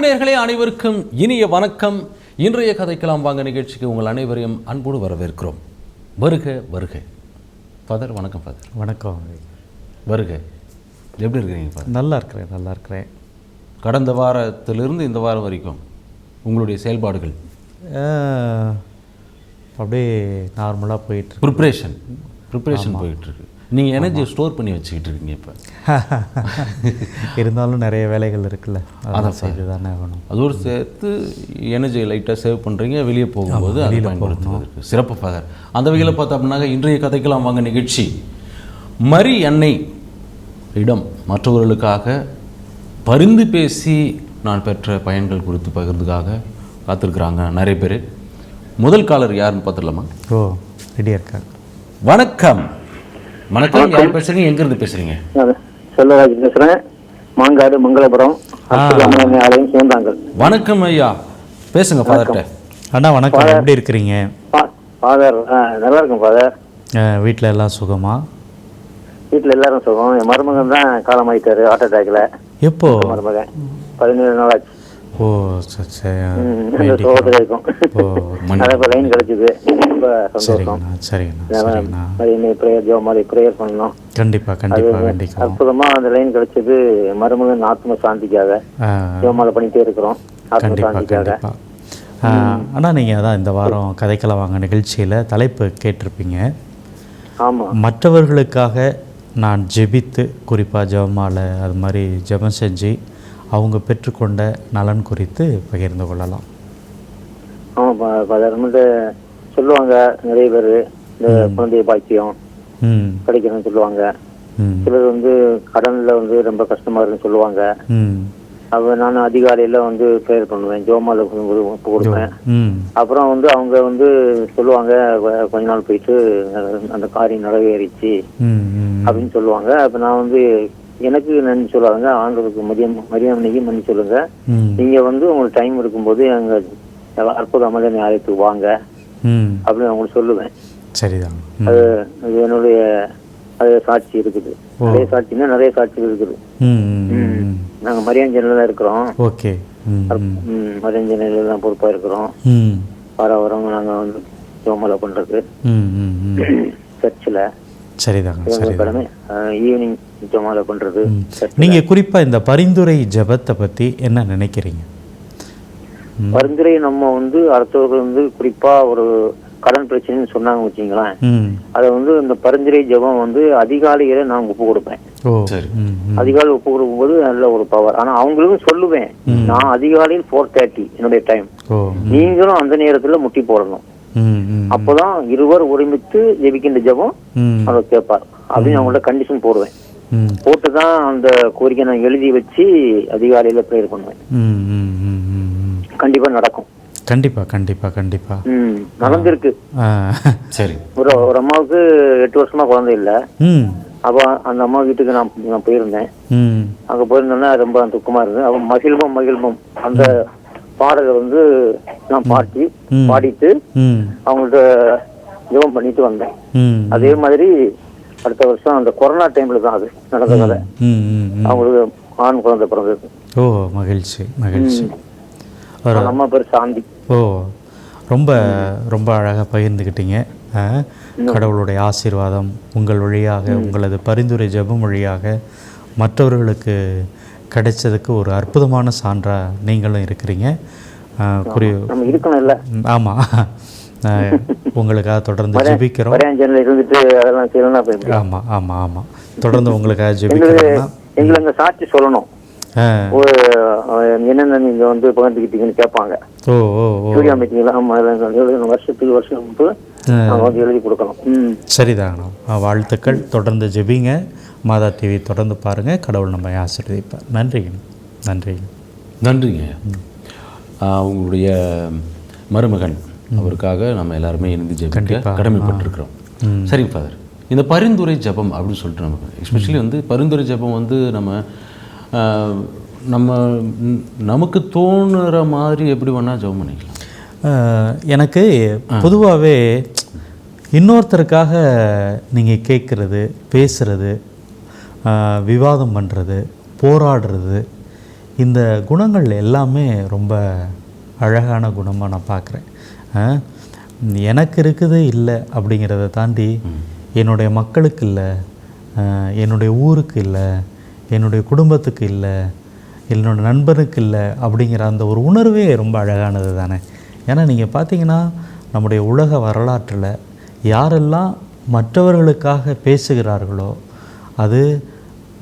அன்பு நேயர்களே அனைவருக்கும் இனிய வணக்கம். இன்றைய கதைக்கலாம் வாங்க நிகழ்ச்சிக்கு உங்கள் அனைவரையும் அன்போடு வரவேற்கிறோம். வருக வருக. ஃபாதர் வணக்கம் ஃபாதர் வணக்கம். வருக. எப்படி இருக்கிறீங்க ஃபாதர் நல்லா இருக்கிறேன் நல்லா இருக்கிறேன். கடந்த வாரத்திலிருந்து இந்த வாரம் வரைக்கும் உங்களுடைய செயல்பாடுகள்? அப்படியே நார்மலாக போயிட்டு ப்ரிப்ரேஷன் ப்ரிப்ரேஷன் போயிட்டுருக்கு நீங்கள் எனர்ஜியை ஸ்டோர் பண்ணி வச்சுக்கிட்டு இருக்கீங்க இப்போ. இருந்தாலும் நிறைய வேலைகள் இருக்குல்ல. அதை செய்து தானே ஆகணும். அதோடு சேர்த்து எனர்ஜியை லைட்டாக சேவ் பண்ணுறீங்க வெளியே போகும்போது அதை பயன்படுத்துவதற்கு சிறப்பு ஃபாதர் அந்த வகையில் பார்த்தா அப்படின்னாக்க இன்றைய கதைக்கலாம் வாங்க நிகழ்ச்சி. மரி அன்னை இடம் மற்றவர்களுக்காக பரிந்து பேசி நான் பெற்ற பயன்கள் குறித்து பகிர்ந்துக்காக காத்திருக்கிறாங்க நிறைய பேர். முதல் காலர் யாருன்னு பார்த்துடலாமா? ஓ ரெடியாக இருக்காங்க. வணக்கம். வணக்கம். யார் பேசுறீங்க? எங்கேருந்து பேசுறீங்க? நான் செல்வராஜ் பேசுறேன். மாங்காடு மங்களபுரம். ஆலயம் சேர்ந்தாங்கள் வணக்கம் ஐயா. பேசுங்க ஃபாதர்கிட்ட அண்ணா வணக்கம். எப்படி இருக்கிறீங்க? ஃபாதர் நல்லா இருக்கும் ஃபாதர் வீட்டில் எல்லாம் சுகமா? வீட்டில் எல்லாரும் சுகம். என் மருமகன் தான் காலமாயிட்டாரு ஹார்ட் அட்டாக்ல எப்போ? மருமகன். பதினேழு நாள் ஆச்சு. ஓ இந்த சோகத்தில் இருக்கும். ஓ அதை இப்போ லைன் கிடைச்சிது ரொம்ப சந்தோஷம். சரிங்கண்ணா மதியம் ப்ரேயர் ஜோ மாதிரி ப்ரேயர் பண்ணணும். கண்டிப்பாக கண்டிப்பாக வேண்டிக்கிறோம். அற்புதமா அந்த லைன் கிடைச்சது மருமகன் ஆத்ம சாந்திக்காக. ஜோமாலை பண்ணிட்டே இருக்கிறோம். ஆத்ம கண்டிப்பாக சாந்திக்காக. ஆனால் நீங்கள் அதான் இந்த வாரம் கதைக்கலாம் வாங்க நிகழ்ச்சியில் தலைப்பு கேட்டிருப்பீங்க. ஆமா. மற்றவர்களுக்காக நான் ஜெபித்து குறிப்பாக ஜெபமாலை அது மாதிரி ஜெபம் செஞ்சு அவங்க பெற்றுக்கொண்ட நலன் குறித்து பகிர்ந்து கொள்ளலாம். ஆமா ஃபாதர் வந்து சொல்லுவாங்க நிறைய பேர் இந்த குழந்தை பாக்கியம் கிடைக்கணும்னு சொல்லுவாங்க. சிலர் வந்து கடன்ல வந்து ரொம்ப கஷ்டமா இருக்குன்னு சொல்லுவாங்க. அப்ப நான் அதிகாலையில வந்து ப்ரேயர் பண்ணுவேன் ஜோமால கொடுப்பேன். அப்புறம் வந்து அவங்க வந்து சொல்லுவாங்க "வ- கொஞ்ச நாள் போயிட்டு அந்த காரியம் நிறைவேறிச்சு அப்படின்னு சொல்லுவாங்க. அப்ப நான் வந்து எனக்கு நன்றி சொல்லாதுங்க ஆண்டவருக்கு மதியம் அன்னைக்கு மன்னி சொல்லுங்க. நீங்க வந்து உங்களுக்கு டைம் இருக்கும்போது எங்க அற்புத அமல ஆலயத்துக்கு வாங்க. அப்படின்னு அவங்களுக்கு சொல்லுவேன். சரிதான். அது என்னுடைய அது சாட்சி இருக்குது. நிறைய சாட்சின்னா நிறைய சாட்சிகள் இருக்குது. நாங்க மரியாஞ்சனில தான் இருக்கிறோம். ஓகே. மரியாஞ்சனில தான் பொறுப்பா இருக்கிறோம். வார வாரம் நாங்க வந்து ஜோமலை பண்றது. சர்ச்சில் சரிதாங்க சரி கடமை ஈவினிங் ஜோமாலை பண்றது சர்ச் நீங்கள் குறிப்பாக இந்த பரிந்துரை ஜெபத்தை பற்றி என்ன நினைக்கிறீங்க? பரிந்துரை நம்ம வந்து அடுத்தவர்கள் வந்து குறிப்பா ஒரு கடன் பிரச்சனைன்னு சொன்னாங்க வச்சுங்களேன். அதை வந்து இந்த பரிந்துரை ஜெபம் வந்து அதிகாலையில நான் ஒப்பு கொடுப்பேன். அதிகாலை ஒப்பு கொடுக்கும்போது நல்ல ஒரு பவர் ஆனா அவங்களுக்கும் சொல்லுவேன். நான் அதிகாலையில் ஃபோர் தேர்ட்டி என்னுடைய டைம் நீங்களும் அந்த நேரத்துல முட்டி போடணும். அப்போதான் இருவர் ஒருமித்து ஜெபிக்கின்ற ஜெபம் அவர் கேட்பார். அப்படின்னு அவங்கள்ட்ட கண்டிஷன் போடுவேன். ம். போட்டு தான் அந்த கோரிக்கை நான் எழுதி வச்சு அதிகாலையில ப்ரேயர் பண்ணுவேன். கண்டிப்பா நடக்கும். கண்டிப்பாக கண்டிப்பாக ம் நடந்திருக்கு. சரி. ஒரு ஒரு அம்மாவுக்கு எட்டு வருஷமா குழந்தை இல்ல. அப்போ அந்த அம்மா வீட்டுக்கு நான் நான் போயிருந்தேன். அங்க போயிருந்தோன்னா ரொம்ப துக்கமா இருந்தது. அவன் மகிழ்வும் மகிழ்வும் அந்த பாடலை வந்து நான் பாடி ம். பாடிட்டு அவங்கள்ட்ட ஜெபம் பண்ணிட்டு வந்தேன். அதே மாதிரி அடுத்த வருஷம் அந்த கொரோனா டைம்ல தான் அது நடந்த கதை. அவங்களுக்கு ஆண் குழந்தை பிறந்தது. ஓ மகிழ்ச்சி மகிழ்ச்சி. அம்மா பேர் சாந்தி. ஓ ரொம்ப ரொம்ப அழகாக பகிர்ந்துக்கிட்டீங்க. கடவுளுடைய ஆசீர்வாதம் உங்கள் வழியாக உங்களது பரிந்துரை ஜெபம் வழியாக மற்றவர்களுக்கு கிடைச்சதுக்கு ஒரு அற்புதமான சான்றா நீங்களும் இருக்கிறீங்க. குறி நம்ம இருக்கணும் இல்ல ம், ஆமா. ஆ, உங்களுக்காக தொடர்ந்து ஜெபிக்கிறோம். இருந்துட்டு அதெல்லாம் செய்யலாம் அப்ப எப்படி? ஆமா ஆமா ஆமா. தொடர்ந்து உங்களுக்காக எங்களுக்கு ஜெபிக்கிறோம்னா எங்களை அங்க சாட்சி சொல்லணும். ஒரு என்னென்ன நீங்க வந்து பகிர்ந்துக்கிட்டீங்கன்னு கேட்பாங்க. ஓ ஓ ஓ. ஸ்டூடியோ மீட்டிங்ல ஆமா அதெல்லாம் எழுதணும். வருஷத்துக்கு வருஷம் முன்பு எழுதி கொடுக்கணும். ம். சரிதாங்கண்ணா ஆ, வாழ்த்துக்கள். தொடர்ந்து ஜெபிங்க. மாதா டிவி தொடர்ந்து பாருங்கள் கடவுள் நம்மை ஆசீர்வதிப்பார். நன்றிங்க. நன்றிங்க. நன்றிங்க. ஆஹ் உங்களுடைய மருமகன். அவருக்காக நம்ம எல்லாருமே இணைந்து ஜெபிக்க கடமைப்பட்டிருக்கிறோம். சரிங்க ஃபாதர் இந்த பரிந்துரை ஜெபம் அப்படின்னு சொல்லிட்டு நம்ம எஸ்பெஷலி வந்து பரிந்துரை ஜெபம் வந்து நம்ம நம்ம நமக்கு தோணுற மாதிரி எப்படி வேணால் ஜெபம் பண்ணிக்கலாம். எனக்கு பொதுவாகவே இன்னொருத்தருக்காக நீங்கள் கேட்குறது பேசுறது அஹ், விவாதம் பண்ணுறது போராடுறது இந்த குணங்கள் எல்லாமே ரொம்ப அழகான குணமாக நான் பார்க்குறேன். எனக்கு இருக்குது இல்லை அப்படிங்கிறத தாண்டி என்னுடைய மக்களுக்கு இல்லை என்னுடைய ஊருக்கு இல்லை என்னுடைய குடும்பத்துக்கு இல்லை என்னோடய நண்பனுக்கு இல்லை அப்படிங்கிற அந்த ஒரு உணர்வே ரொம்ப அழகானது தானே. ஏன்னா நீங்கள் பார்த்தீங்கன்னா நம்முடைய உலக வரலாற்றில் யாரெல்லாம் மற்றவர்களுக்காக பேசுகிறார்களோ அது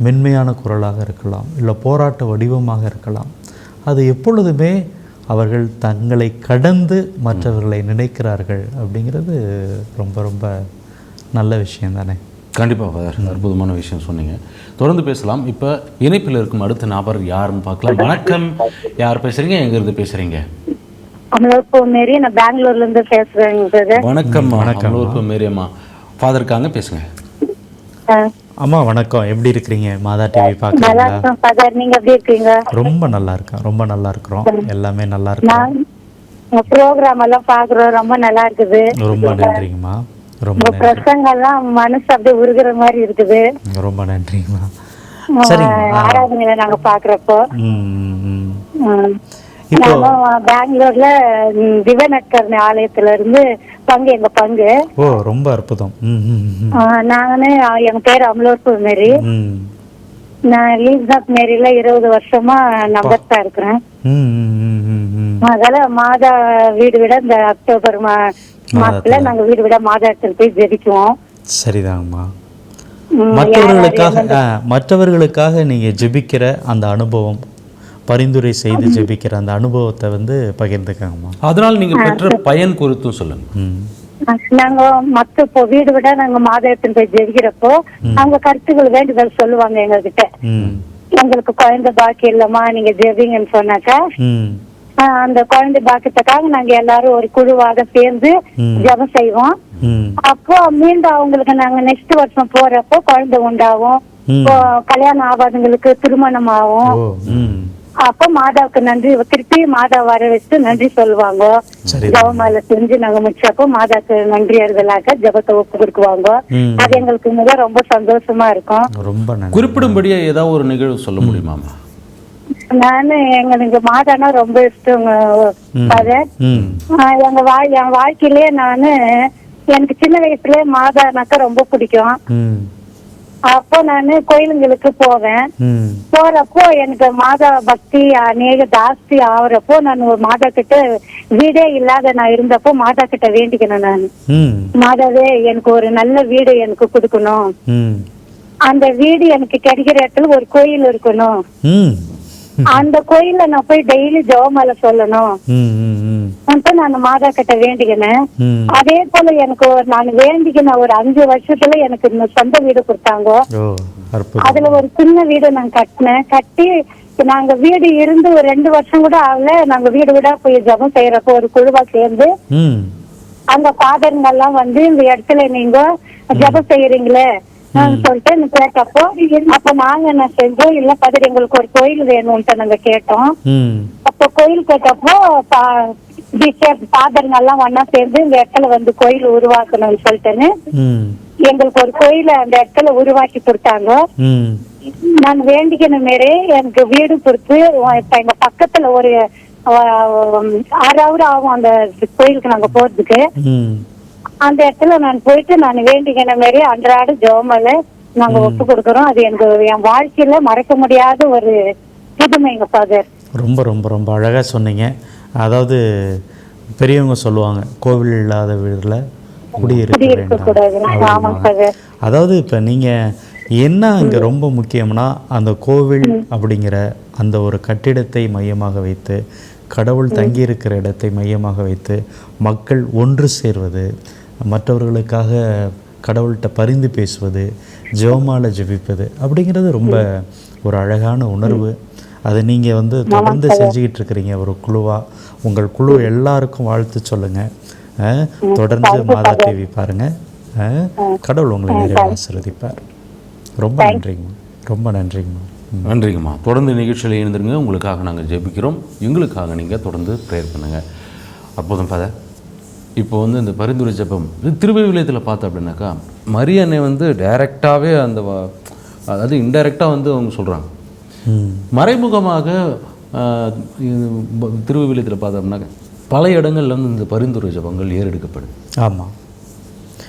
மென்மையான குரலாக இருக்கலாம் இல்லை போராட்ட வடிவமாக இருக்கலாம். அது எப்பொழுதுமே அவர்கள் தங்களை கடந்து மற்றவர்களை நினைக்கிறார்கள் அப்படிங்கிறது ரொம்ப ரொம்ப நல்ல விஷயம் தானே? கண்டிப்பாக ஃபாதர் அற்புதமான விஷயம் சொன்னீங்க. தொடர்ந்து பேசலாம். இப்போ இணைப்பில் இருக்கும் அடுத்த நபர் யாருன்னு பார்க்கலாம். வணக்கம். யார் பேசுறீங்க? எங்கேருந்து பேசுறீங்க? அமலோப்பு மாரி. நான் பெங்களூர்ல இருந்து பேசுறேங்க வணக்கம். வணக்கம் மேரியம்மா. ஃபாதர் இருக்காங்க பேசுங்க. அம்மா வணக்கம். எப்படி இருக்கிறீங்க? மாதா டிவி இருக்கீங்க? ரொம்ப நல்லா இருக்கேன் ரொம்ப நல்லா இருக்கிறோம் எல்லாமே நல்லா உங்க ப்ரோக்ராம் எல்லாம் பாக்குறோம் ரொம்ப நல்லா இருக்குது ரொம்ப நன்றிங்கம்மா. ரொம்ப உங்க நன்றி. பிரசங்க எல்லாம் மனசு அப்படியே உருகுற மாதிரி இருக்குது. ரொம்ப நன்றிங்கம்மா. சரிங்க. ஆராதனையில நாங்க பாக்குறப்போ பெங்களூர்ல ம், திவநட்கர் ஆலயத்துல இருந்து பங்கு எங்க பங்கு. ஓ ரொம்ப அற்புதம். நானு எங்க பேர் அமலோப்பு மாரி நான் லீவ்ஸ் மேரில இருபது வருஷமா நம்பர்ஸா இருக்கிறேன். அதனால மாதா வீடு விட இந்த அக்டோபர் மா மாசத்துல நாங்க வீடு விட மாதா இடத்துல போய் ஜெபிக்குவோம். சரிதாங்கம்மா. மற்றவர்களுக்காக மற்றவர்களுக்காக நீங்க ஜெபிக்கிற அந்த அனுபவம் பரிந்துரை செய்து ஜெபிக்கிற அந்த அனுபவத்தை வந்து பகிர்ந்துக்கங்கம்மா. அதனால் நீங்க பெற்ற பயன் குறித்தும் சொல்லுங்க. ம். நாங்க மத்த இப்போ வீடு விட நாங்க மாதா இடத்துல போய் ஜெபிக்கிறப்போ அவங்க கருத்துக்கள் வேண்டுதல் சொல்லுவாங்க எங்க கிட்ட ம். எங்களுக்கு குழந்தை பாக்கி இல்லம்மா நீங்க ஜெபிங்கன்னு சொன்னாக்கா அந்த குழந்தை பாக்கியத்துக்காக நாங்க எல்லாரும் ஒரு குழுவாக சேர்ந்து. ஜெபம் செய்வோம். அப்போ மீண்டும் அவங்களுக்கு நாங்க நெக்ஸ்ட் வருஷம் போறப்போ குழந்தை உண்டாகும். கல்யாணம் ஆகாதவங்களுக்கு திருமணம் ஆகும். அப்ப மாதாவுக்கு நன்றி. திருப்பி மாதா வர வச்சு நன்றி சொல்லுவாங்க. ஜபமால செஞ்சு நாங்க முடிச்சப்போ மாதாக்கு நன்றி அறிதலாக்க ஜபத்தை ஒப்பு கொடுக்குவாங்க. அது எங்களுக்கு மிக ரொம்ப சந்தோஷமா இருக்கும். ரொம்ப குறிப்பிடும்படியா ஏதாவது ஒரு நிகழ்வு சொல்ல முடியுமாமா நானு எங்களுக்கு மாதானா ரொம்ப இஷ்டம் அது எங்க வா என் வாழ்க்கையிலேயே நானு எனக்கு சின்ன வயசுலயே மாதானாக்கா ரொம்ப பிடிக்கும். அப்போ நானு கோயிலுங்களுக்கு போவேன். போறப்போ எனக்கு மாதா பக்தி அநேக ஜாஸ்தி ஆகுறப்போ நான் ஒரு மாதா கிட்ட வீடே இல்லாத நான் இருந்தப்போ மாதா கிட்ட வேண்டிக்கணும் நான். மாதாவே எனக்கு ஒரு நல்ல வீடு எனக்கு கொடுக்கணும். அந்த வீடு எனக்கு கிடைக்கிற இடத்துல ஒரு கோயில் இருக்கணும். அந்த கோயில்ல நான் போய் டெய்லி ஜெபமால சொல்லணும். நான் மாதா கிட்ட வேண்டிக்கினேன். அதே போல எனக்கு நான் வேண்டிக்கின ஒரு அஞ்சு வருஷத்துல எனக்கு இந்த சொந்த வீடு கொடுத்தாங்க. அதுல ஒரு சின்ன வீடு நான் கட்டினேன். கட்டி நாங்க வீடு இருந்து ஒரு ரெண்டு வருஷம் கூட ஆகல. நாங்க வீடு வீடா போய் ஜெபம் செய்யறப்போ ஒரு குழுவா சேர்ந்து அந்த ஃபாதருங்க எல்லாம் வந்து இந்த இடத்துல நீங்க ஜெபம் செய்யறீங்களே. சொல்லிட்டு கேட்டப்போ அப்ப நாங்க என்ன செஞ்சோம் இல்ல பதில் எங்களுக்கு ஒரு கோயில் வேணும்ட்டு நாங்க கேட்டோம். அப்போ கோயில் கேட்டப்போ பிஷப் ஃபாதருங்க எல்லாம் ஒன்னா சேர்ந்து இந்த இடத்துல வந்து கோயில் உருவாக்கணும்னு சொல்லிட்டுன்னு எங்களுக்கு ஒரு கோயில அந்த இடத்துல உருவாக்கி கொடுத்தாங்க. நான் வேண்டிக்கின மாரி எனக்கு வீடு கொடுத்து இப்ப எங்க பக்கத்துல ஒரு ஆறு ஹவர் ஆகும் அந்த கோயிலுக்கு நாங்க போறதுக்கு. அந்த இடத்துல நான் போயிட்டு நான் வேண்டிக்கின மாரி அன்றாட ஜோமல நாங்க ஒப்பு கொடுக்கறோம் அது எனக்கு என் வாழ்க்கையில மறக்க முடியாத ஒரு புதுமைங்க ஃபாதர் ரொம்ப ரொம்ப ரொம்ப அழகாக சொன்னீங்க. அதாவது பெரியவங்க சொல்லுவாங்க கோவில் இல்லாத வீட்டில் குடியிருக்க அதாவது இப்போ நீங்கள் என்ன அங்கே ரொம்ப முக்கியம்னா அந்த கோவில் அப்படிங்கிற அந்த ஒரு கட்டிடத்தை மையமாக வைத்து கடவுள் தங்கியிருக்கிற இடத்தை மையமாக வைத்து மக்கள் ஒன்று சேர்வது மற்றவர்களுக்காக கடவுள்கிட்ட பரிந்து பேசுவது ஜெபமால ஜெபிப்பது அப்படிங்கிறது ரொம்ப ஒரு அழகான உணர்வு. அதை நீங்கள் வந்து தொடர்ந்து செஞ்சுக்கிட்டு இருக்கிறீங்க ஒரு குழுவாக உங்கள் குழு எல்லாருக்கும் வாழ்த்து சொல்லுங்கள் தொடர்ந்து மாதா டிவி பாருங்கள் கடவுள் உங்களை நிறைய ஆசீர்வதிப்பார். ரொம்ப நன்றிங்கம்மா. ரொம்ப நன்றிங்கம்மா. நன்றிங்கம்மா. தொடர்ந்து நிகழ்ச்சியில் இருந்துருங்க உங்களுக்காக நாங்கள் ஜெபிக்கிறோம். எங்களுக்காக நீங்கள் தொடர்ந்து ப்ரேயர் பண்ணுங்கள் அற்புதம் பத இப்போ வந்து இந்த பரிந்துரை ஜெபம் இது திருவிவிலியத்தில் பார்த்தோம் அப்படின்னாக்கா மரியன்னை வந்து டைரெக்டாகவே அந்த அதாவது இன்டைரக்டாக வந்து அவங்க சொல்கிறாங்க மறைமுகமாக திருவிவிலியத்தில் பார்த்தோம்னாக்க பல இடங்கள்ல வந்து இந்த பரிந்துரை ஜபங்கள் ஏறெடுக்கப்படுது ஆமாம்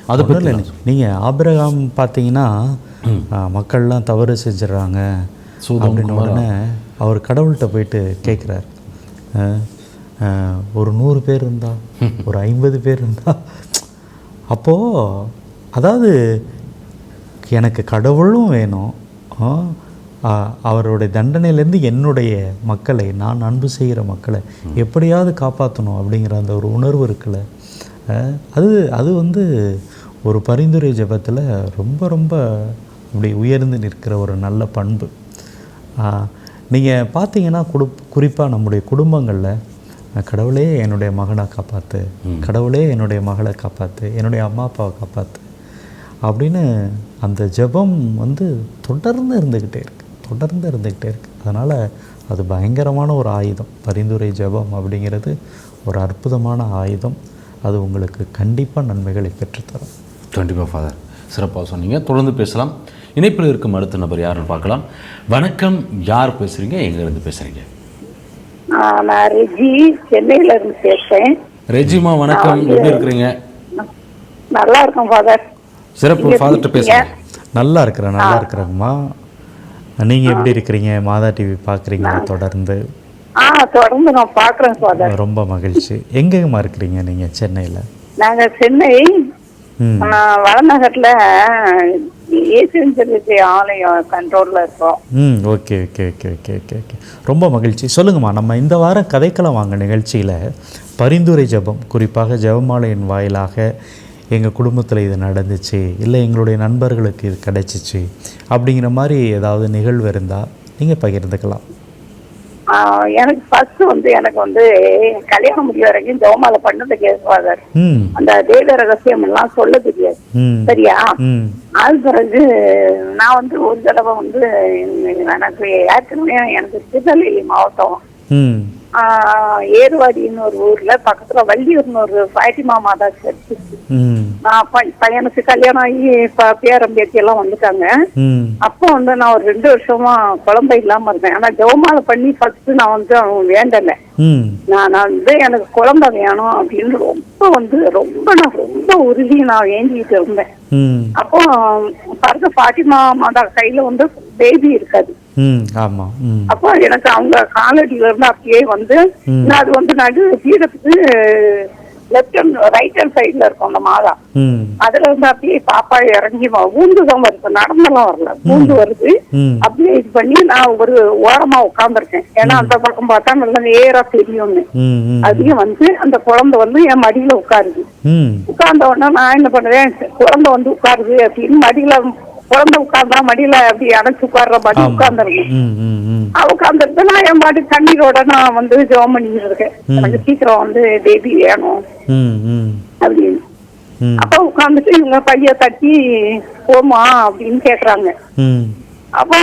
அதை பற்றி நீங்கள் ஆபிரகாம் பார்த்தீங்கன்னா மக்கள்லாம் தவறு செஞ்சிடறாங்க அப்படின்னு உடனே அவர் கடவுள்கிட்ட போயிட்டு கேட்குறார் ஒரு நூறு பேர் இருந்தா ஒரு ஐம்பது பேர் இருந்தா. அப்போது அதாவது எனக்கு கடவுளும் வேணும். ஆ, அவருடைய தண்டனையிலேருந்து என்னுடைய மக்களை நான் அன்பு செய்கிற மக்களை எப்படியாவது காப்பாற்றணும் அப்படிங்கிற அந்த ஒரு உணர்வு இருக்குல்ல. அது அது வந்து ஒரு பரிந்துரை ஜெபத்தில் ரொம்ப ரொம்ப அப்படி உயர்ந்து நிற்கிற ஒரு நல்ல பண்பு. நீங்கள் பார்த்தீங்கன்னா குடு குறிப்பாக நம்முடைய குடும்பங்களில் கடவுளே என்னுடைய மகனை காப்பாற்று கடவுளே என்னுடைய மகளை காப்பாற்று என்னுடைய அம்மா அப்பாவை காப்பாற்று அப்படின்னு அந்த ஜெபம் வந்து தொடர்ந்து இருந்துக்கிட்டே இருக்கு. தொடர்ந்து இருந்துக்கிட்டே இருக்கு. அதனால் அது பயங்கரமான ஒரு ஆயுதம். பரிந்துரை ஜெபம் அப்படிங்கிறது ஒரு அற்புதமான ஆயுதம். அது உங்களுக்கு கண்டிப்பாக நன்மைகளை பெற்றுத்தரும். கண்டிப்பாக ஃபாதர் சிறப்பாக சொன்னீங்க. தொடர்ந்து பேசலாம். இணைப்பில் இருக்கும் அடுத்த நபர் யாருன்னு பார்க்கலாம். வணக்கம். யார் பேசுகிறீங்க எங்கேருந்து பேசுகிறீங்க நான் ரெஜி சென்னையில இருந்து பேசுறேன். ரெஜிமா வணக்கம். எப்படி இருக்கிறீங்க? நல்லா இருக்கேன் ஃபாதர் சிறப்பு ஃபாதர்கிட்ட பேசுங்க. நல்லா இருக்கிறேன் நல்லா இருக்கிறேங்கம்மா. நீங்கள் எப்படி இருக்கிறீங்க? மாதா டிவி பார்க்குறீங்களா தொடர்ந்து? ஆ தொடர்ந்து நான் பாக்குறேன் ஃபாதர் ரொம்ப மகிழ்ச்சி. எங்கேம்மா இருக்கிறீங்க நீங்கள் சென்னையில்? நாங்க சென்னை ஆலயம் கண்ட்ரோல்ல இருக்கோம். ம் okay okay okay okay okay okay. ரொம்ப மகிழ்ச்சி. சொல்லுங்கம்மா நம்ம இந்த வாரம் கதைக்களம் வாங்க நிகழ்ச்சியில் பரிந்துரை ஜெபம் குறிப்பாக ஜெபமாலையின் வாயிலாக எங்கள் குடும்பத்தில் இது நடந்துச்சு இல்லை எங்களுடைய நண்பர்களுக்கு இது கிடைச்சிச்சு அப்படிங்கிற மாதிரி ஏதாவது நிகழ்வு இருந்தால் நீங்கள் பகிர்ந்துக்கலாம். எனக்கு ஃபர்ஸ்ட் வந்து எனக்கு வந்து கல்யாணம் முடிய வரைக்கும் ஜெவமால பண்ணது ம். அந்த தெய்வ ரகசியம் எல்லாம் சொல்ல தெரியாது சரியா? அது பிறகு நான் வந்து ஒரு தடவை வந்து எனக்கு ஏற்கனவே எனக்கு திருநெல்வேலி மாவட்டம் ஏர்வாடின்னு ஒரு ஊர்ல பக்கத்துல வள்ளியூர்னு ஒரு பாட்டிமா மாதா சர்ச் நான் பையனுக்கு கல்யாணம் ஆகி ப- பேரன் பேத்தி எல்லாம் வந்துட்டாங்க. அப்போ வந்து நான் ஒரு ரெண்டு வருஷமா குழந்தை இல்லாம இருந்தேன். ஆனா ஜெவமாலை பண்ணி ஃபர்ஸ்ட் நான் வந்து அவன் வேண்டல. நான் வந்து எனக்கு குழந்தை வேணும் அப்படின்னு ரொம்ப வந்து ரொம்ப நான் ரொம்ப உறுதி நான் வேண்டிட்டு இருந்தேன். அப்போ பாருங்க பாட்டிமா மாதா கையில வந்து பேபி இருக்காது. ம் ஆமாம் ம். அப்போ எனக்கு அவங்க காலடியில இருந்து அப்படியே வந்து நான் அது வந்து நடு பீடத்துக்கு லெஃப்ட் ஹேண்ட் ரைட் ஹேண்ட் சைடுல இருக்கும் அந்த மாதா. அதுல இருந்து அப்படியே பாப்பா இறங்கி ஊந்துதான் வருது. நடந்தெல்லாம் வரல. ஊந்து வருது. அப்படியே இது பண்ணி நான் ஒரு ஓரமா உட்கார்ந்திருக்கேன். ஏன்னா அந்த பக்கம் பார்த்தா நல்லா நேரா தெரியும்னு. அதையும் வந்து அந்த குழந்தை வந்து என் மடியில உட்காருது. உட்கார்ந்த உடனே நான் என்ன பண்ணுவேன் குழந்தை வந்து உட்காருது அப்படின்னு மடியில குழந்தை உட்கார்ந்தா மடியில அப்படி அடைச்சு உட்கார்ற மாதிரி உட்கார்ந்துருக்கேன் உட்காந்துட்டு நான் என் பாட்டு கண்ணீரோட நான் வந்து ஜெபம் பண்ணிட்டு இருக்கேன் எனக்கு சீக்கிரம் வந்து பேபி வேணும். அப்படின்னு. அப்ப உட்காந்துட்டு இவங்க பைய தட்டி போமா அப்படின்னு கேக்குறாங்க. அப்போ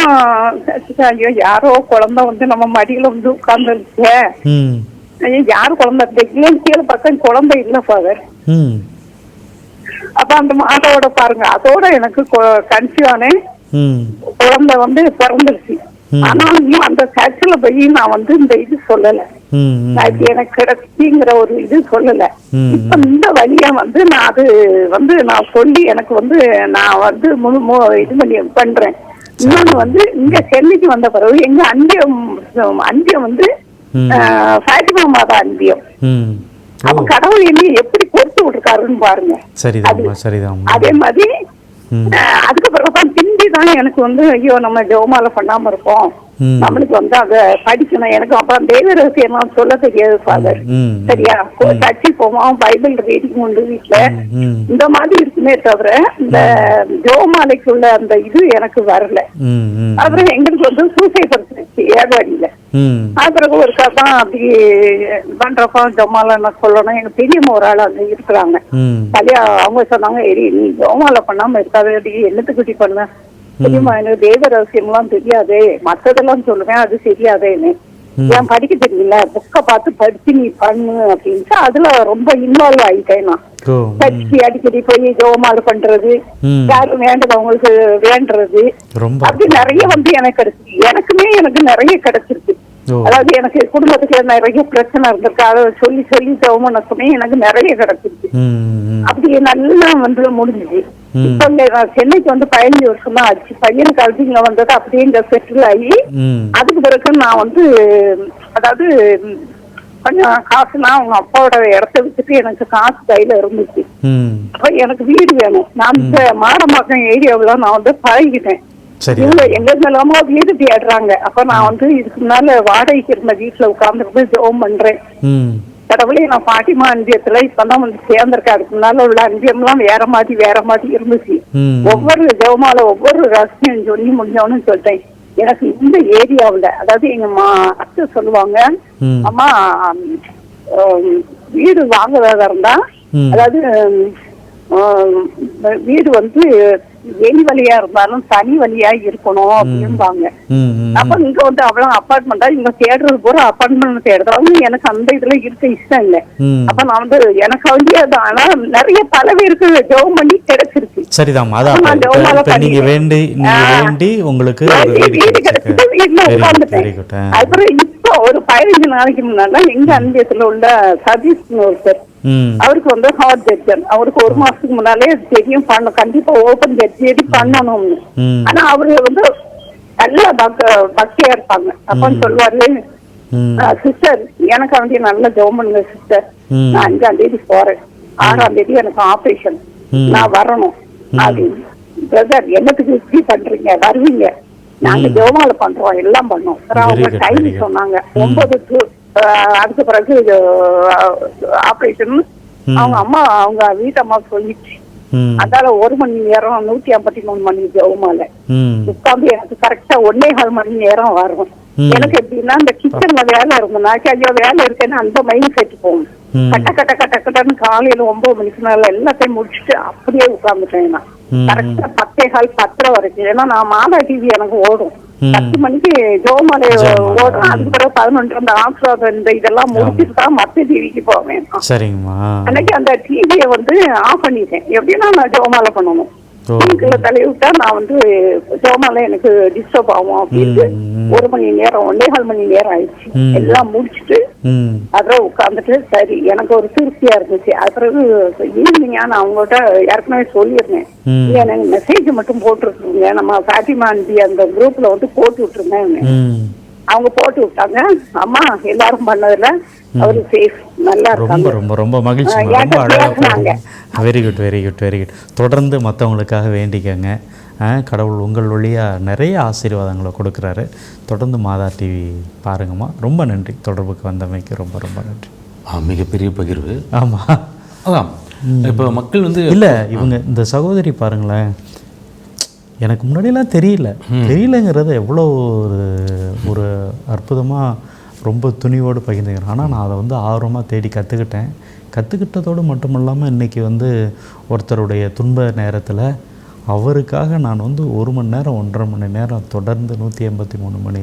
ஐயோ யாரோ குழந்தை வந்து நம்ம மடியில வந்து உட்கார்ந்துருச்சு யார் குழந்தை? கீழே பக்கம் குழந்தை இல்ல ஃபாதர் அப்ப அந்த மாதோட பாருங்க அதோட எனக்கு ஆனேன் ம். குழந்தை வந்து பிறந்துருச்சு. ஆனா இன்னும் அந்த சர்ச்சில் போய் நான் வந்து இந்த இது சொல்லல. எனக்கு கிடைச்சிங்கிற ஒரு இது சொல்லல. இப்ப இந்த வழியா வந்து நான் அது வந்து நான் சொல்லி எனக்கு வந்து நான் வந்து முழு மு- இது பண்ணி பண்றேன். இன்னொன்னு வந்து இங்க சென்னைக்கு வந்த பிறகு எங்க அந்தியம் அந்தியம் வந்து ம். ஆஹ், ஃபாத்திமா மாதா அந்தியம் அப்ப கடவுள் என்ன எப்படி பொறுத்து விட்டுருக்காருன்னு பாருங்க. சரிதாம்மா சரிதாம்மா அதே மாதிரி அதுக்கப்புறம் தான் பிந்தி தான் எனக்கு வந்து ஐயோ நம்ம ஜெவமால பண்ணாம இருக்கோம். ம். நம்மளுக்கு வந்து அத படிக்கணும். எனக்கு அப்புறம் தெய்வ ரகசியம் சொல்ல தெரியாது ஃபாதர் சரியா? சர்ச்சை போவோம் பைபிள் ரீடிங் உண்டு வீட்டுல இந்த மாதிரி இருக்குமே தவிர இந்த ஜோமாலைக்குள்ள அந்த இது எனக்கு வரல. அப்புறம் எங்களுக்கு வந்து சூசைட் படுத்துருச்சு ஏர்வாடியில ம். அப்புறம் ஒரு தான் அப்படி பண்றப்போ ஜோமால என்ன சொல்லணும். எங்க பெரியம்மா ஒரு ஆள் அங்க இருக்கிறாங்க. கல்யாணம் அவங்க சொன்னாங்க எரி நீ ஜோமால பண்ணாம இருக்காது. அடி என்னத்துக்கு இப்படி பண்ண? தெரியுமா? எனக்கு தெய்வ ரகசியம்லாம் தெரியாது. மத்ததெல்லாம் சொல்லுவேன் அது தெரியாதேன்னு. ஏன் படிக்க தெரியல புக்கை பார்த்து படிச்சு நீ பண்ணு அப்படின்ட்டு அதுல ரொம்ப இன்வால்வ் ஆயிட்டேன் நான். படிச்சு அடிக்கடி போய் ஜோமால் பண்றது. யாரும் வேண்டவங்களுக்கு வேண்டுறது. ரொம்ப. அப்படி நிறைய வந்து எனக்கு கிடைச்சிருக்கு எனக்குமே எனக்கு நிறைய கிடைச்சிருக்கு. அதாவது எனக்கு குடும்பத்துக்கு நிறைய பிரச்சனை இருந்திருக்கு. அதை சொல்லி சொல்லி ஜெவமனக்குமே எனக்கு நிறைய கிடைச்சிருக்கு அப்படியே நல்லா வந்து முடிஞ்சுது. இப்ப நான் சென்னைக்கு வந்து பதினஞ்சு வருஷமா ஆச்சு. பையனுக்கு அழுதிங்க வந்தது அப்படியே இங்க செட்டில் ஆகி அதுக்கு பிறகு நான் வந்து அதாவது கொஞ்சம் காசுலாம் அவங்க அப்பாவோட இடத்த விட்டுட்டு எனக்கு காசு கையில இருந்துச்சு. அப்ப எனக்கு வீடு வேணும். நான் இந்த மாடம்பாக்கம் ஏரியாவுல நான் வந்து பழகிட்டேன். இவங்க எங்க இருந்தாலுமோ வீடு தேடுறாங்க. அப்ப நான் வந்து இதுக்கு முன்னால வாடகைக்கு இருந்த வீட்டுல உட்கார்ந்துருந்து ஜோம் பண்றேன். கடவுளே நான் பாட்டிமா அந்தியத்துல இப்பதான் வந்து சேர்ந்திருக்கேன். அதுக்கு முன்னால உள்ள அந்தியம்லாம் வேற மாதிரி வேற மாதிரி இருந்துச்சு. ஒவ்வொரு ஜெவமால ஒவ்வொரு ரகசியம் சொல்லி முடிஞ்சவனு சொல்லிட்டேன். எனக்கு இந்த ஏரியாவுல அதாவது எங்க மா அத்தை சொல்லுவாங்க. அம்மா வீடு வாங்குறதா இருந்தா. அதாவது வீடு வந்து வெளி வழியா இருந்தாலும் தனி வழியா இருக்கணும் அப்படிம்பாங்க. ம் அப்ப இங்க வந்து அவ்வளவு அப்பார்ட்மெண்டா இங்க தேடுறது பூரா அப்பார்ட்மெண்ட் தேடுறது. எனக்கு அந்த இதுல இருக்க இஷ்டம் இல்ல. அப்ப நான் வந்து எனக்கு வேண்டியது ஆனா நிறைய பல பேருக்கு ஜெபம் பண்ணி கிடைச்சிருக்கு. சரிதாம்மா அதான் நீங்க. வேண்டி நீங்க. வேண்டி உங்களுக்கு வீடு கிடைச்சிட்டு வீட்டுல உட்கார்ந்துட்டேன். அப்புறம் இப்போ ஒரு பதினஞ்சு நாளைக்கு முன்னாடி எங்க அன்பியத்துல உள்ள சதீஷ்னு ஒருத்தர் அவருக்கு வந்து ஹார்ட் ஜட்ஜன் அவருக்கு ஒரு மாசத்துக்கு முன்னாலே தெரியும் பண்ண கண்டிப்பா ஓபன் ஜட்ஜி பண்ணணும்னு. ஆனா அவரு வந்து நல்ல பக்த பக்தியா இருப்பாங்க. அப்ப சொல்லுவாரு சிஸ்டர் எனக்கு வந்து நல்ல ஜெபம் பண்ணுங்க சிஸ்டர். நான் அஞ்சாம் தேதி போறேன். ஆறாம் தேதி எனக்கு ஆபரேஷன். நான் வரணும். அப்படின்னு. பிரதர் என்னத்துக்கு இப்படி பண்றீங்க? வருவீங்க. நாங்க ஜெபமால பண்றோம் எல்லாம் பண்ணோம். அவங்க டைம். சொன்னாங்க. ஒன்பது ஆஹ், அதுக்கு பிறகு ஆபரேஷன் அவங்க அம்மா அவங்க வீட்டம்மா சொல்லிச்சு. ம். அதால ஒரு மணி நேரம் நூத்தி ஐம்பத்தி மூணு மணி ஜெபமால. ம். உட்காந்து எனக்கு கரெக்டா ஒன்னே கால் மணி நேரம் வரும். எனக்கு எப்படின்னா இந்த கிச்சன்ல வேலை இருக்கும். நான் ஐயோ வேலை இருக்கேன்னு அந்த மைண்ட் செட் போகும். கட்ட கட்ட கட்ட கட்டன்னு காலையில ஒன்பது மணிக்கு மேல எல்லாத்தையும் முடிச்சுட்டு அப்படியே உட்கார்ந்துட்டேன் நான். கரெக்டா பத்தே கால் பத்தரை வரைக்கும். ஏன்னா நான் மாதா டிவி எனக்கு ஓடும். பத்து மணிக்கு ஜோமாலை. ஓடும் அதுக்கு பிறகு பதினொன்று அந்த ஆசிர்வாதம் இந்த இதெல்லாம் முடிச்சுட்டு தான் மத்த டிவிக்கு போவேன். சரிங்கம்மா. அன்னைக்கு அந்த டிவியை வந்து ஆஃப் பண்ணிட்டேன். எப்படின்னா நான் ஜோமாலை பண்ணணும். ஓ. வீட்டுல தலையை விட்டா நான் வந்து ஜோமால எனக்கு டிஸ்டர்ப் ஆகும் அப்படின்ட்டு. ஒரு மணி நேரம் ஒன்னே கால் மணி நேரம் ஆயிடுச்சு. எல்லாம் முடிச்சுட்டு அப்புறம் உட்காந்துட்டு சரி எனக்கு ஒரு திருப்தியா இருந்துச்சு அப்புறம் ஈவினிங்கா நான் அவங்கள்ட்ட ஏற்கனவே சொல்லியிருந்தேன். எனக்கு மெசேஜ் மட்டும் போட்டுருக்குங்க நம்ம பாத்திமா ஆண்டி அந்த குரூப்ல வந்து போட்டு விட்டுருந்தேன் அவங்க போட்டு விட்டாங்க அம்மா எல்லாரும் பண்ணதுல அவரு சேஃப் நல்லா ரொம்ப ரொம்ப ரொம்ப மகிழ்ச்சி ரொம்ப அழகாக. Very good very good very good தொடர்ந்து மற்றவங்களுக்காக வேண்டிக்கங்க. கடவுள் உங்கள் வழியாக நிறைய ஆசீர்வாதங்களை கொடுக்குறாரு. தொடர்ந்து மாதா டிவி பாருங்கம்மா. ரொம்ப நன்றி. தொடர்புக்கு வந்தமைக்கு ரொம்ப ரொம்ப நன்றி. ஆ, மிகப்பெரிய பகிர்வு. ஆமாம் அதான். இப்போ மக்கள் வந்து இல்லை இவங்க இந்த சகோதரி பாருங்களேன். எனக்கு முன்னாடியெல்லாம் தெரியல. தெரியலங்கிறது எவ்வளோ ஒரு ஒரு அற்புதமாக ரொம்ப துணிவோடு பகிர்ந்துக்கிறேன். ஆனால் நான் அதை வந்து ஆர்வமாக தேடி கற்றுக்கிட்டேன் கற்றுக்கிட்டதோடு மட்டும் இல்லாமல் இன்றைக்கி வந்து ஒருத்தருடைய துன்ப நேரத்தில் அவருக்காக நான் வந்து ஒரு மணி நேரம் ஒன்றரை மணி நேரம் தொடர்ந்து நூற்றி எண்பத்தி மூணு மணி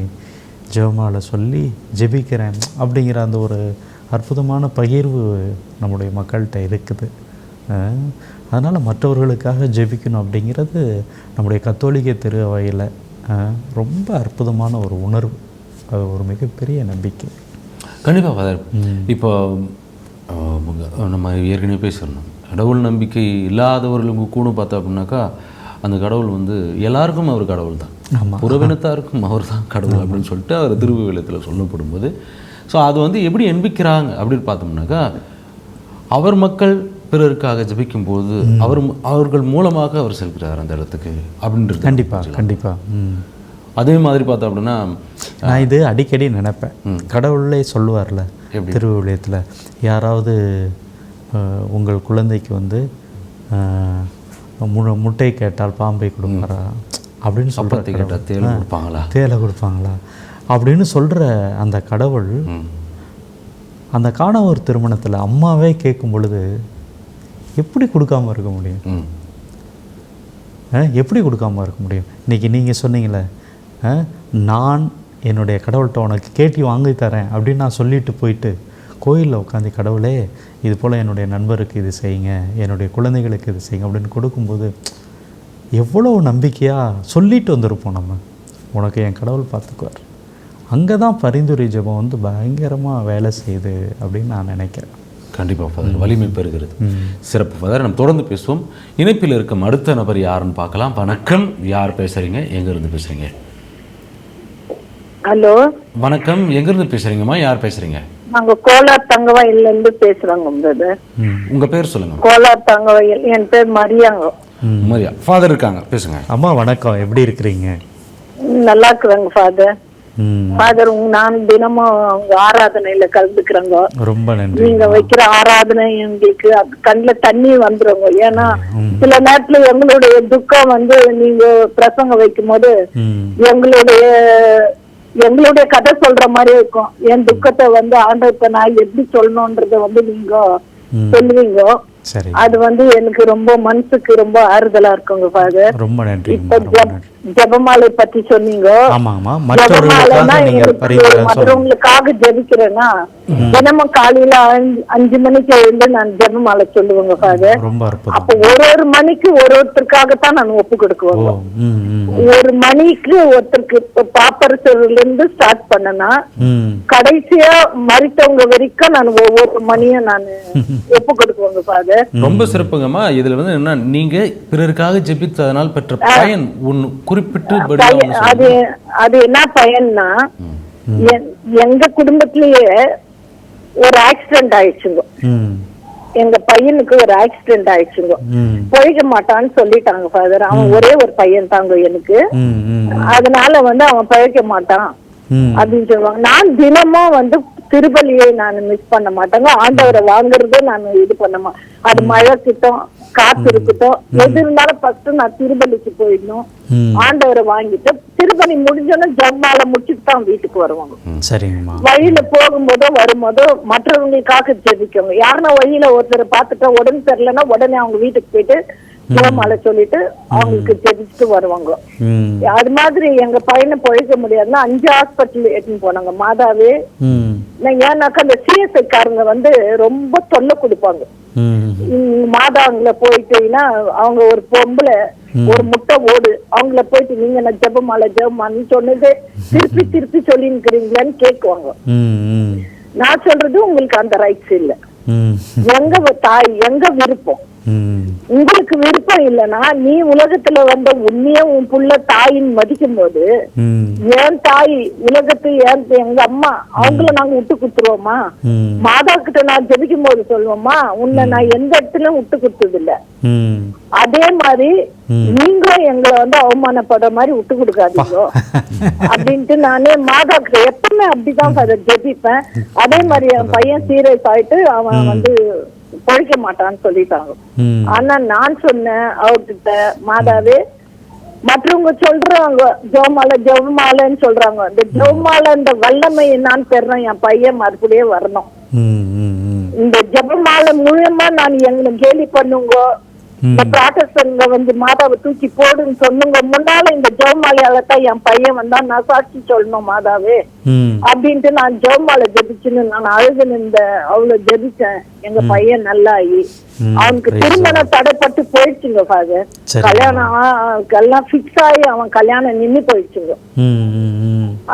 ஜெபமாலை சொல்லி ஜெபிக்கிறேன் அப்படிங்கிற அந்த ஒரு அற்புதமான பகிர்வு நம்முடைய மக்கள்கிட்ட இருக்குது. அதனால் மற்றவர்களுக்காக ஜெபிக்கணும் அப்படிங்கிறது நம்முடைய கத்தோலிக்க திரு வகையில் ரொம்ப அற்புதமான ஒரு உணர்வு. அது ஒரு மிகப்பெரிய நம்பிக்கை. கண்டிப்பாக ஃபாதர் இப்போ நம்ம ஏற்கனவே பேசிடணும் கடவுள் நம்பிக்கை இல்லாதவர்களுக்கு கூட பார்த்தா அப்படின்னாக்கா அந்த கடவுள் வந்து எல்லாருக்கும் அவர் கடவுள் தான். ஆமா. புறவினத்தாருக்கும் அவர் தான் கடவுள் அப்படின்னு சொல்லிட்டு அவர் திருவிழத்தில் சொல்லப்படும்போது ஸோ அது வந்து எப்படி எண்பிக்கிறாங்க அப்படின்னு பார்த்தோம்னாக்கா அவர் மக்கள் பிறருக்காக ஜெபிக்கும் போது அவர் அவர்கள் மூலமாக அவர் செல்கிறார் அந்த இடத்துக்கு அப்படின்றது கண்டிப்பாக கண்டிப்பாக அதே மாதிரி பார்த்தோம் அப்படின்னா நான் இது அடிக்கடி நினைப்பேன். கடவுளே சொல்லுவார்ல திருவிழியத்தில் யாராவது உங்கள் குழந்தைக்கு வந்து மு- முட்டை கேட்டால் பாம்பை கொடுப்பாரா? அப்படின்னு சொல்கிற தேல் கொடுப்பாங்களா? தேலை கொடுப்பாங்களா? அப்படின்னு சொல்கிற அந்த கடவுள். அந்த காணவர் திருமணத்தில் அம்மாவே கேட்கும் பொழுது எப்படி கொடுக்காம இருக்க முடியும்? எப்படி கொடுக்காம இருக்க முடியும்? இன்றைக்கி நீங்கள் சொன்னீங்களே நான் என்னுடைய கடவுள்கிட்ட உனக்கு கேட்டி வாங்கி தரேன் அப்படின்னு நான் சொல்லிட்டு போயிட்டு கோயிலில் உட்காந்து கடவுளே இது போல் என்னுடைய நண்பருக்கு இது செய்யுங்க என்னுடைய குழந்தைகளுக்கு இது செய்யுங்க அப்படின்னு கொடுக்கும்போது எவ்வளோ நம்பிக்கையாக சொல்லிட்டு வந்திருப்போம் நம்ம. உனக்கு என் கடவுள் பார்த்துக்குவார். அங்கே தான் பரிந்துரை ஜெபம் வந்து பயங்கரமாக வேலை செய்யுது அப்படின்னு நான் நினைக்கிறேன். கண்டிப்பாக ஃபாதர் வலிமை பெறுகிறது. சிறப்பு ஃபாதர் நம்ம தொடர்ந்து பேசுவோம். இணைப்பில் இருக்கும் அடுத்த நபர் யாருன்னு பார்க்கலாம். வணக்கம். யார் பேசுறீங்க? எங்கேருந்து பேசுறீங்க? ஹலோ. வணக்கம். எங்கேருந்து பேசுறீங்கம்மா? யார் பேசுறீங்க? நாங்க கோலார் தங்கவயல்ல இருந்து பேசுறோங்க பிரதர் உங்க பேர் சொல்லுங்க. கோலார் தங்கவயல் என் பேர் மரியாங்க. மரியா. ஃபாதர் இருக்காங்க. பேசுங்க. அம்மா வணக்கம். எப்படி இருக்கிறீங்க? நல்லா இருக்கிறேங்க ஃபாதர் ஃபாதர் நான் தினமும் உங்க ஆராதனையில கலந்துக்கிறேங்க. ரொம்ப நன்றி. நீங்க வைக்கிற ஆராதனை எங்களுக்கு கண்ணுல தண்ணி வந்துருங்க. ஏன்னா சில நேரத்துல எங்களுடைய துக்கம் வந்து நீங்க பிரசங்கம் வைக்கும் போது எங்களுடைய எங்களுடைய கதை சொல்ற மாதிரி இருக்கும். என் துக்கத்தை வந்து ஆண்டவத்தை நான் எப்படி சொல்லணும்ன்றத வந்து நீங்க சொல்லுவீங்க. அது வந்து எனக்கு ரொம்ப மனசுக்கு ரொம்ப ஆறுதலா இருக்குங்க ஃபாதர் ரொம்ப நன்றி. ஜெபமாலை பத்தி சொன்னீங்க. மற்றவங்களுக்காக ஜெபிக்கிறேன்னா தினமும் காலையில அஞ்சு- மணிக்கு எழுந்து நான் ஜெபமாலை சொல்லுவேங்க ஃபாதர். அப்ப ஒரு ஒரு மணிக்கு ஒரு ஒருத்தருக்காகத்தான் நான் ஒப்பு ம் ஒரு மணிக்கு ஒருத்தருக்கு பாப்பரசர்ல இருந்து ஸ்டார்ட் பண்ணனா கடைசியா மறித்தவங்க வரைக்கும் நான் ஒவ்வொரு மணியும் நான் ஒப்பு கொடுக்குவேங்க ஃபாதர். ரொம்ப சிறப்புங்கம்மா. இதுல வந்து என்ன நீங்க பிறருக்காக ஜெபித்ததனால் பெற்ற பயன் ஒன்று குறிப்பிட்டு. அது அது என்ன பயன்னா எங்க குடும்பத்திலேயே ஒரு ஆக்சிடென்ட் ஆயிடுச்சுங்க. எங்க பையனுக்கு ஒரு ஆக்சிடென்ட் ஆயிடுச்சுங்க. பொழைக்க மாட்டான்னு சொல்லிட்டாங்க ஃபாதர் அவன் ஒரே ஒரு பையன் தாங்க எனக்கு அதனால வந்து அவன் பழைக்க மாட்டான். அப்படின்னு சொல்லுவாங்க. நான் தினமும் வந்து திருப்பலியை நான் மிஸ் பண்ண மாட்டேங்க. ஆண்டவரை வாங்குறதே நான் இது பண்ண மா அது மழை கிட்டும். காத்து இருக்கட்டும் எது இருந்தாலும் ஃபர்ஸ்ட் நான் திருப்பலிக்கு போயிடணும். ஆண்டவரை வாங்கிட்டு திருப்பலி முடிஞ்சோன்னா ஜம்மால முடிச்சுட்டு தான் வீட்டுக்கு வருவாங்க. சரிங்கம்மா. வழியில போகும்போதோ வரும்போதோ மற்றவங்களுக்காக ஜெபிக்கோங்க யாருன்னா வழியில ஒருத்தரை பார்த்துட்டா உடனே தெரியலன்னா உடனே அவங்க வீட்டுக்கு போயிட்டு ஜெபமாலை சொல்லிட்டு அவங்களுக்கு ஜெபிச்சுட்டு வருவாங்க. அது மாதிரி எங்க பையனை பழைக்க முடியாதுன்னா அஞ்சு ஹாஸ்பிட்டல் எடுத்துன்னு போனாங்க. மாதாவே ஏன்னாக்கா அந்த சிஎஸ்ஐ காரங்க வந்து ரொம்ப தொல்லை கொடுப்பாங்க. ம். இங்க மாதாங்கள போயிட்டீங்கன்னா அவங்க ஒரு பொம்பளை ஒரு முட்டை ஓடு. அவங்கள போயிட்டு நீங்க நான் ஜெபமாலை ஜெபமான்னு சொன்னது திருப்பி திருப்பி சொல்லிருக்கிறீங்களான்னு கேக்குவாங்க நான் சொல்றது உங்களுக்கு அந்த ரைட்ஸ் இல்ல. எங்க தாய் எங்க விருப்பம்? உங்களுக்கு விருப்பம் இல்லைன்னா நீ உலகத்துல வந்த உன்னையே உன் புள்ள தாயின்னு மதிக்கும் போது ஏன் தாய் உலகத்து ஏன் எங்க அம்மா அவங்கள நாங்க விட்டு குடுத்துருவோமா? மாதா கிட்ட நான் ஜெபிக்கும் போது சொல்லுவோமா? உன்னை நான் எந்த இடத்துலயும் விட்டு கொடுத்தது இல்ல அதே மாதிரி நீங்களும் எங்களை வந்து அவமானப்படுற மாதிரி விட்டு கொடுக்காதீங்க. அப்படின்ட்டு நானே மாதா கிட்ட எப்பவுமே அப்படிதான் ஜெபிப்பேன். அதே மாதிரி என் பையன் சீரியஸ் ஆயிட்டு அவன் வந்து பொழைக்க மாட்டான்னு சொல்லிட்டாங்க. ஆனா நான் சொன்னேன் அவர்கிட்ட மாதாவே மற்றவங்க சொல்றாங்க ஜெவமாலை ஜெவமாலைன்னு சொல்றாங்க. இந்த ஜெவமாலைன்ற வல்லமை என்னன்னு தெரியணும் என் பையன் மறுபடியும் வரணும். இந்த ஜெபமாலை மூலியமா நான் எங்களை கேலி பண்ணுங்க இந்த பிராட்டஸ்டன்ல வந்து மாதாவை தூக்கி போடுன்னு சொன்னுங்க. முன்னால இந்த ஜெபமாலையால தான் என் பையன் வந்தா நான் சாட்சி சொல்லணும் மாதாவே. அப்படின்ட்டு நான் ஜெபமாலை ஜெபிச்சுன்னு நான் அழுது இந்த அவ்வளவு ஜெபிச்சேன். எங்க பையன் நல்லாயி. அவனுக்கு திருமணம் தடைப்பட்டு போயிடுச்சுங்க ஃபாதர். கல்யாணம் எல்லாம் ஃபிக்ஸ் ஆகி அவன் கல்யாணம் நின்னு போயிடுச்சுங்க.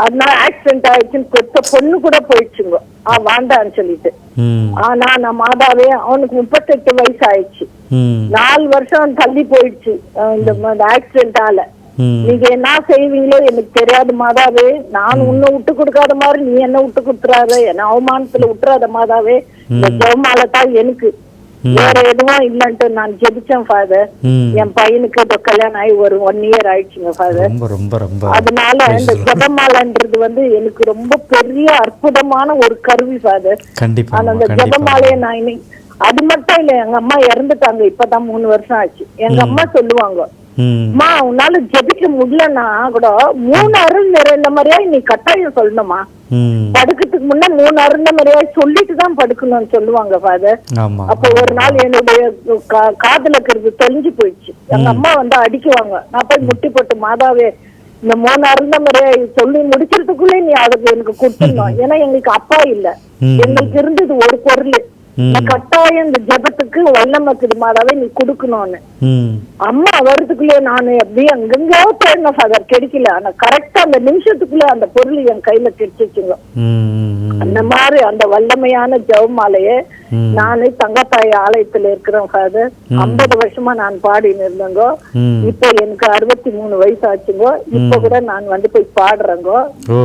அதனால ஆக்சிடென்ட் ஆயிடுச்சுன்னு கொத்த பொண்ணு கூட போயிடுச்சுங்க. ஆ வாண்டான்னு சொல்லிட்டு. ஆனா நான் மாதாவே அவனுக்கு முப்பத்தெட்டு வயசு ஆயிடுச்சு நாலு வருஷம் தள்ளி போயிடுச்சு. இந்த ஆக்சிடென்டால ம் நீங்க என்ன செய்வீங்களோ எனக்கு தெரியாது மாதாவே நான் உன்னை விட்டு கொடுக்காத மாதிரி நீ என்ன விட்டு கொடுத்துறாத. என்ன அவமானத்துல விட்டுறாத மாதாவே இந்த ஜெவமால தான் எனக்கு. வேற எதுவும் இல்லன்ட்டு நான் ஜெபிச்சேன் ஃபாதர் என் பையனுக்கு இப்போ கல்யாணம் ஆகி ஒரு ஒன் இயர் ஆயிடுச்சுங்க ஃபாதர் அதனால இந்த ஜெபமாலைன்றது வந்து எனக்கு ரொம்ப பெரிய அற்புதமான ஒரு கருவி ஃபாதர் கண்டிப்பா ஆனா அந்த ஜெபமாலையை நான் இன்னைக்கு அது மட்டும் இல்ல எங்க அம்மா இறந்துட்டாங்க இப்பதான் மூணு வருஷம் ஆச்சு. எங்க அம்மா சொல்லுவாங்க ம் உன்னால ஜெபிக்க முடியலன்னா கூட மூணு அருள் நிறைந்த மாதிரியா நீ கட்டாயம் சொல்லணுமா படுக்கிறதுக்கு முன்ன மூணு அருந்த மாதிரியா சொல்லிட்டு தான் படுக்கணும்னு சொல்லுவாங்க ஃபாதர் அப்போ ஒரு நாள் என்னுடைய காதுல இருக்கிறது தொலைஞ்சு போயிடுச்சு. எங்க அம்மா வந்து அடிக்குவாங்க. நான் போய் முட்டி போட்டு மாதாவே இந்த மூணு அருந்த முறை சொல்லி முடிக்கிறதுக்குள்ளே நீ அதுக்கு எனக்கு கொடுத்துடணும். ஏன்னா எங்களுக்கு அப்பா இல்ல. எங்களுக்கு இருந்தது ஒரு பொருள். நான் கட்டாயம் இந்த ஜெபத்துக்கு வல்லமக்குது மாதாவே நீ கொடுக்கணும்னு. அம்மா வர்றதுக்குள்ளே நான் அப்படியே அங்கங்கோ தேடின ஃபாதர் கிடைக்கல. ஆனா கரெக்டா அந்த நிமிஷத்துக்குள்ள அந்த பொருள் என் கையில கிடைச்சிச்சுங்க. அந்த மாதிரி அந்த வல்லமையான ஜெபமாலைய ம். நானு தங்கத்தாய் ஆலயத்துல இருக்கிறேன் ஃபாதர் ஐம்பது வருஷமா நான் பாடின்னு இருந்தேங்க. இப்போ எனக்கு அறுபத்தி மூணு வயசு ஆச்சுங்க இப்ப கூட நான் வந்து போய் பாடுறேங்க.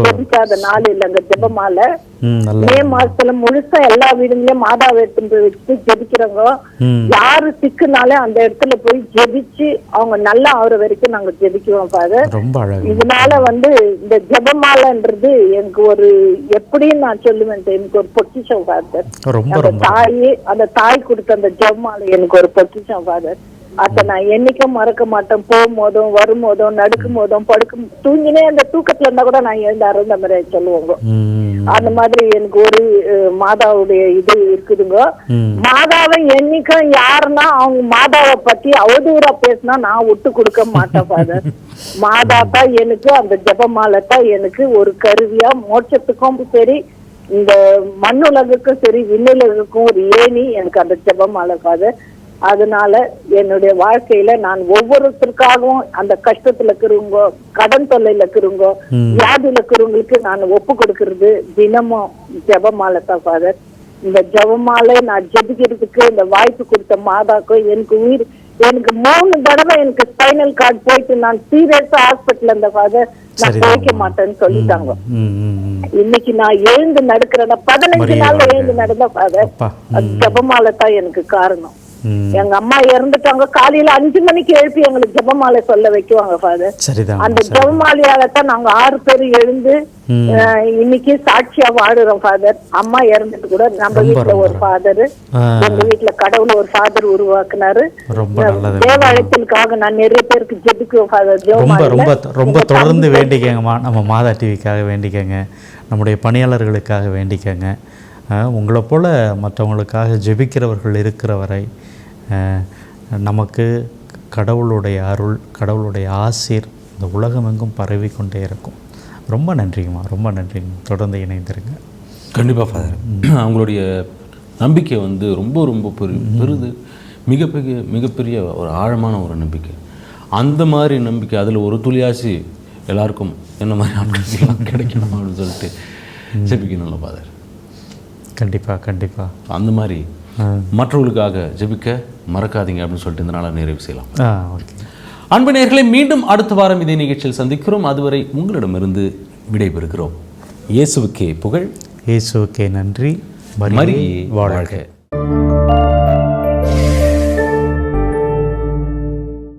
ஜெபிக்காத நாள் இல்லைங்க ஜெபமாலை. ம் மாசத்துல முழுசா எல்லா வீடுங்களையும் மாதாவை எடுத்துட்டு போய் வச்சு ஜெபிக்கிறோங்க ம். யாரு சிக்குனாலே அந்த இடத்துல போய் ஜெபிச்சு அவங்க நல்லா ஆகுற வரைக்கும் நாங்க ஜெபிக்குவோம் ஃபாதர் இதனால வந்து இந்த ஜெபமாலைன்றது எனக்கு ஒரு எப்படின்னு நான் சொல்லுவேன் எனக்கு ஒரு பொக்கிஷம் ஃபாதர் அந்த தாய் அந்த தாய் கொடுத்த அந்த ஜெபமாலை எனக்கு ஒரு பொக்கிஷம் ஃபாதர் அத நான் என்னைக்கும் மறக்க மாட்டேன். போகும்போதும் வரும்போதும் நடக்கும் போதும் படுக்கும் தூங்கினே அந்த தூக்கத்துல இருந்தா கூட நான் எழுந்து அருந்த மாதிரி சொல்லுவாங்க. அந்த மாதிரி எனக்கு ஒரு மாதாவுடைய இது இருக்குதுங்க. மாதாவை என்னைக்கும் யாருன்னா அவங்க மாதாவை பத்தி அவதூறா பேசினா நான் விட்டு கொடுக்க மாட்டேன் ஃபாதர் மாதா தான் எனக்கு அந்த ஜெபமாலை தான் எனக்கு ஒரு கருவியா. மோட்சத்துக்கும் சரி இந்த மண்ணுலகுக்கும் சரி விண்ணுலகுக்கும் ஒரு ஏணி எனக்கு அந்த ஜெபமாலை ஃபாதர் அதனால என்னுடைய வாழ்க்கையில நான் ஒவ்வொருத்தருக்காகவும் அந்த கஷ்டத்துல இருக்கிறவங்க கடன் தொல்லையில இருக்கிறவங்க வியாதியில இருக்கிறவங்களுக்கு நான் ஒப்பு கொடுக்கறது தினமும் ஜெபமாலை தான் ஃபாதர் இந்த ஜெபமாலை நான் ஜெபிக்கிறதுக்கு இந்த வாய்ப்பு கொடுத்த மாதாக்கும் எனக்கு உயிர் எனக்கு மூணு தடவை எனக்கு ஸ்பைனல் கார்டு போயிட்டு நான் சீரியஸா ஹாஸ்பிட்டல் இருந்த ஃபாதர் நான். போய்க்க மாட்டேன்னு சொல்லிட்டாங்க. இன்னைக்கு நான் எழுந்து நடக்கிறேன் பதினஞ்சு நாள்ல. எழுந்து நடந்த ஃபாதர் ஜெபமாலை தான் எனக்கு காரணம். எங்க அம்மா இறந்துட்டாங்க. காலையில அஞ்சு மணிக்கு எழுப்பி எங்களுக்கு ஜெபமாலை சொல்ல வைக்குவாங்க ஃபாதர் அந்த ஜெபமாலையால தான் நாங்க ஆறு பேர் எழுந்து இன்னைக்கு சாட்சியா வாழுறோம் ஃபாதர் அம்மா இறந்துட்டு கூட நம்ம வீட்டுல ஒரு ஃபாதர். எங்க வீட்டுல கடவுள் ஒரு ஃபாதர் உருவாக்குனாரு. ரொம்ப நல்லது. தேவ அழைத்தலுக்காக நான் நிறைய பேருக்கு ஜெபிக்குவேன் ஃபாதர் ரொம்ப ரொம்ப ரொம்ப தொடர்ந்து வேண்டிக்கங்கம்மா நம்ம மாதா டிவிக்காக வேண்டிக்கங்க நம்முடைய பணியாளர்களுக்காக வேண்டிக்கங்க. உங்களை போல் மற்றவங்களுக்காக ஜெபிக்கிறவர்கள் இருக்கிற வரை நமக்கு கடவுளுடைய அருள் கடவுளுடைய ஆசீர் இந்த உலகமெங்கும் பரவி கொண்டே இருக்கும். ரொம்ப நன்றிங்கம்மா ரொம்ப நன்றிங்க தொடர்ந்து இணைந்திருங்க. கண்டிப்பாக ஃபாதர் அவங்களுடைய நம்பிக்கை வந்து ரொம்ப ரொம்ப பெரு பெருது. மிகப்பெரிய மிகப்பெரிய ஒரு ஆழமான ஒரு நம்பிக்கை. அந்த மாதிரி நம்பிக்கை அதில் ஒரு துளியாசி எல்லாருக்கும் என்ன மாதிரி ஆட்களுக்கெல்லாம் கிடைக்கணும் அப்படின்னு சொல்லிட்டு ஜெபிக்கணும்ல ஃபாதர் கண்டிப்பாக கண்டிப்பாக அந்த மாதிரி மற்றவர்களுக்காக ஜெபிக்க மறக்காதீங்க அப்படின்னு சொல்லிட்டு இந்த நாளை நிறைவு செய்யலாம். அன்பு நேயர்களை மீண்டும் அடுத்த வாரம் இதே நிகழ்ச்சியில் சந்திக்கிறோம். அதுவரை உங்களிடமிருந்து விடைபெறுகிறோம். இயேசுவுக்கே புகழ். இயேசுவுக்கே நன்றி. மரியே வாழ்க.